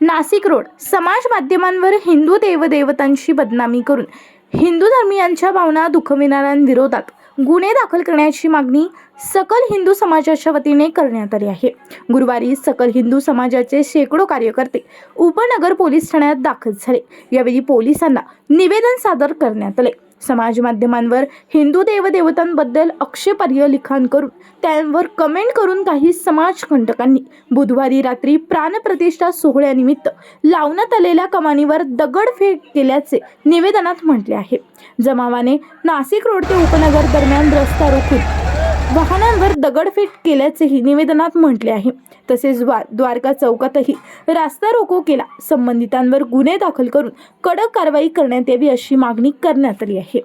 Nashik road समाज माध्यमांवर हिंदू देवदेवतांची बदनामी करून हिंदू धर्मियांच्या भावना दुखविणाऱ्यांविरोधात गुन्हे दाखल करण्याची मागणी सकल हिंदू समाजाच्या वतीने करण्यात आली आहे. गुरुवारी सकल हिंदू समाजाचे शेकडो कार्यकर्ते उपनगर पोलीस ठाण्यात दाखल झाले. यावेळी पोलिसांना निवेदन सादर करण्यात आले. समाज माध्यमांवर हिंदू देवदेवतांबद्दल आक्षेपार्ह लिखाण करून त्यांवर कमेंट करून काही समाजकंटकांनी बुधवारी रात्री प्राणप्रतिष्ठा सोहळ्यानिमित्त लावण्यात आलेल्या कमानीवर दगडफेक केल्याचे निवेदनात म्हटले आहे. जमावाने नाशिक रोड ते उपनगर दरम्यान रस्ता रोखून वाहनांवर दगडफेक केल्याचेही निवेदनात म्हटले आहे. तसेच द्वा द्वारका चौकातही रास्ता रोको केला. संबंधितांवर गुन्हे दाखल करून कडक कारवाई करण्यात यावी अशी मागणी करण्यात आली आहे.